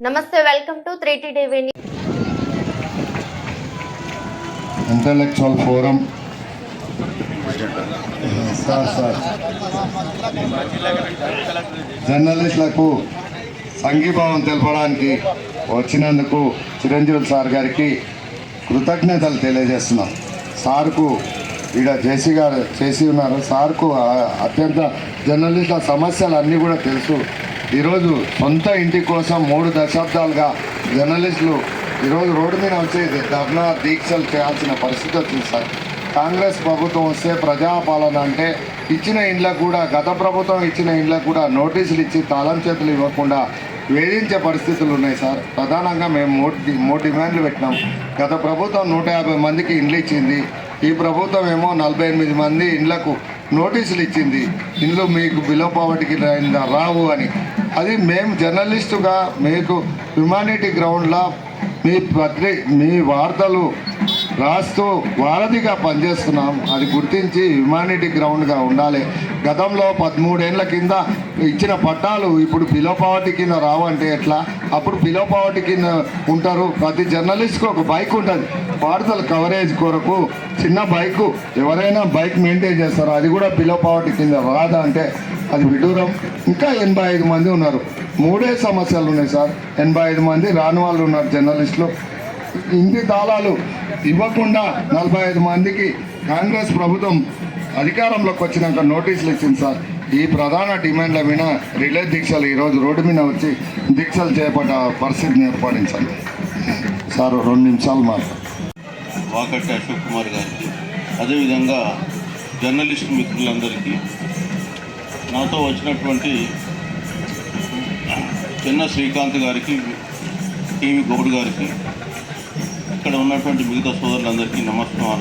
నమస్తే welcome to three TV intellectual forum sir sir జర్నలిస్టులకు సంఘీభావం తెలపడానికి వచ్చినందుకు చిరంజీవి సార్ గారికి కృతజ్ఞతలు తెలియజేస్తున్నాం. సార్కు ఈడ జేసీ గారు చేసి ఉన్నారు. సార్కు అత్యంత జర్నలిస్టుల సమస్యలు అన్నీ కూడా తెలుసు. ఈరోజు సొంత ఇంటి కోసం మూడు దశాబ్దాలుగా జర్నలిస్టులు ఈరోజు రోడ్డు మీద వచ్చే ధర్నా దీక్షలు చేయాల్సిన పరిస్థితి వచ్చింది సార్. కాంగ్రెస్ ప్రభుత్వం వస్తే ప్రజాపాలన అంటే ఇచ్చిన ఇండ్లకు కూడా గత ప్రభుత్వం ఇచ్చిన ఇండ్లకు కూడా నోటీసులు ఇచ్చి తాళం చేతులు ఇవ్వకుండా వేధించే పరిస్థితులు ఉన్నాయి సార్. ప్రధానంగా మేము మూడు మూడు డిమాండ్లు పెట్టినాం. గత ప్రభుత్వం నూట యాభై మందికి ఇండ్లు ఇచ్చింది. ఈ ప్రభుత్వం ఏమో నలభై ఎనిమిది మంది ఇండ్లకు నోటీసులు ఇచ్చింది ఇందులో మీకు బిలో పావర్టీకి రావు అని. అది మేము జర్నలిస్టుగా మీకు హ్యుమానిటీ గ్రౌండ్లో మీ పత్రి మీ వార్తలు రాస్తూ వారధిగా పనిచేస్తున్నాం. అది గుర్తించి హ్యుమానిటీ గ్రౌండ్గా ఉండాలి. గతంలో పదమూడేళ్ళ కింద ఇచ్చిన పట్టాలు ఇప్పుడు బిలో పావర్టీ కింద రావంటే ఎట్లా? అప్పుడు బిలో పావర్టీ కింద ఉంటారు. ప్రతి జర్నలిస్ట్కి ఒక బైక్ ఉంటుంది. వార్తల కవరేజ్ కొరకు చిన్న బైకు ఎవరైనా బైక్ మెయింటైన్ చేస్తారో? అది కూడా బిలో పావర్టీ కింద రాదా అంటే అది విడూరం ఇంకా ఎనభై ఐదు మంది ఉన్నారు. మూడే సమస్యలు ఉన్నాయి సార్. ఎనభై ఐదు మంది రాని వాళ్ళు ఉన్నారు జర్నలిస్టులు ఇంటి తాళాలు ఇవ్వకుండా నలభై ఐదు మందికి కాంగ్రెస్ ప్రభుత్వం అధికారంలోకి వచ్చినాక నోటీసులు ఇచ్చింది సార్. ఈ ప్రధాన డిమాండ్ల మీద రిలే దీక్షలు ఈరోజు రోడ్డు మీద వచ్చి దీక్షలు చేపట్ట పరిస్థితిని ఏర్పడించండి సార్. రెండు నిమిషాలు మాట వాకట్టి అశోక్ కుమార్ గారికి అదేవిధంగా జర్నలిస్ట్ మిత్రులందరికీ నాతో వచ్చినటువంటి చిన్న శ్రీకాంత్ గారికి టీవీ గౌడ్ గారికి ఇక్కడ ఉన్నటువంటి మిగతా సోదరులందరికీ నమస్కారం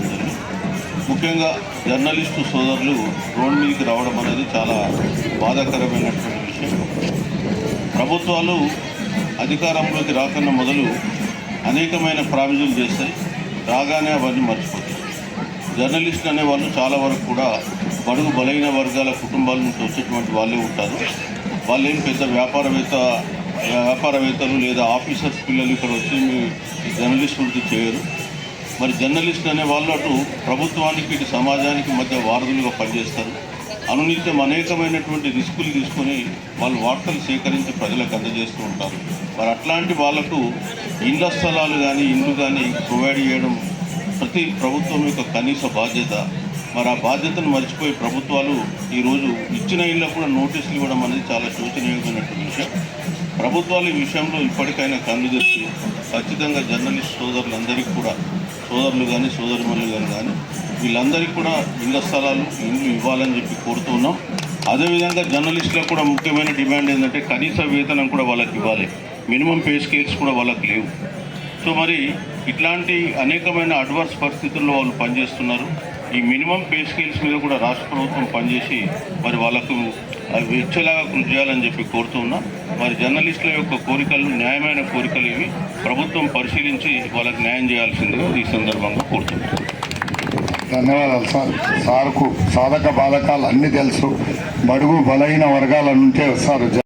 ముఖ్యంగా జర్నలిస్టు సోదరులు రోడ్ మీదకి రావడం అనేది చాలా బాధాకరమైనటువంటి విషయం. ప్రభుత్వాలు అధికారంలోకి రాకన్నా మొదలు అనేకమైన ప్రావిజన్లు చేస్తాయి రాగానే అవన్నీ మర్చిపోతాయి. జర్నలిస్టులు అనే వాళ్ళు చాలా వరకు కూడా బడుగు బలైన వర్గాల కుటుంబాల నుంచి వచ్చేటువంటి వాళ్ళే ఉంటారు. వాళ్ళేం పెద్ద వ్యాపారవేత్త వ్యాపారవేత్తలు లేదా ఆఫీసర్స్ పిల్లలు ఇక్కడ వచ్చి జర్నలిస్టులతో జర్నలిస్ట్ చేయరు మరి జర్నలిస్ట్ అనే వాళ్ళు అటు ప్రభుత్వానికి ఇటు సమాజానికి మధ్య వారధులుగా పనిచేస్తారు. అనునిత్యం అనేకమైనటువంటి రిస్కులు తీసుకొని వాళ్ళు వార్తలు సేకరించి ప్రజలకు అందజేస్తూ ఉంటారు. మరి అట్లాంటి వాళ్ళకు ఇండ్ల స్థలాలు కానీ ఇండ్లు కానీ ప్రొవైడ్ చేయడం ప్రతి ప్రభుత్వం యొక్క కనీస బాధ్యత. మరి ఆ బాధ్యతను మర్చిపోయి ప్రభుత్వాలు ఈరోజు ఇచ్చిన ఇళ్ళకు కూడా నోటీసులు ఇవ్వడం అనేది చాలా శోచనీయమైనటువంటి విషయం. ప్రభుత్వాలు ఈ విషయంలో ఇప్పటికైనా కన్ను తెచ్చి ఖచ్చితంగా జర్నలిస్ట్ సోదరులందరికీ కూడా సోదరులు కానీ సోదరుమణులు కానీ కానీ వీళ్ళందరికీ కూడా ఇళ్ళ స్థలాలు ఇండ్లు ఇవ్వాలని చెప్పి కోరుతూ ఉన్నాం అదేవిధంగా జర్నలిస్టులకు కూడా ముఖ్యమైన డిమాండ్ ఏంటంటే కనీస వేతనం కూడా వాళ్ళకి ఇవ్వాలి. మినిమం పే స్కేల్స్ కూడా వాళ్ళకి లేవు. సో మరి ఇట్లాంటి అనేకమైన అడ్వర్స్ పరిస్థితుల్లో వాళ్ళు పనిచేస్తున్నారు. ఈ మినిమం పే స్కేల్స్ మీద కూడా రాష్ట్ర ప్రభుత్వం పనిచేసి మరి వాళ్ళకు అవి ఇచ్చేలాగా కృషి చేయాలని చెప్పి కోరుతూ ఉన్నా. మరి జర్నలిస్టుల యొక్క కోరికలు న్యాయమైన కోరికలు ఇవి ప్రభుత్వం పరిశీలించి వాళ్ళకి న్యాయం చేయాల్సిందిగా ఈ సందర్భంగా కోరుతున్నాను. ధన్యవాదాలు సార్. సార్కు సాధక బాధకాలు అన్నీ తెలుసు. బడుగు బలహీన వర్గాల నుంచే వస్తారు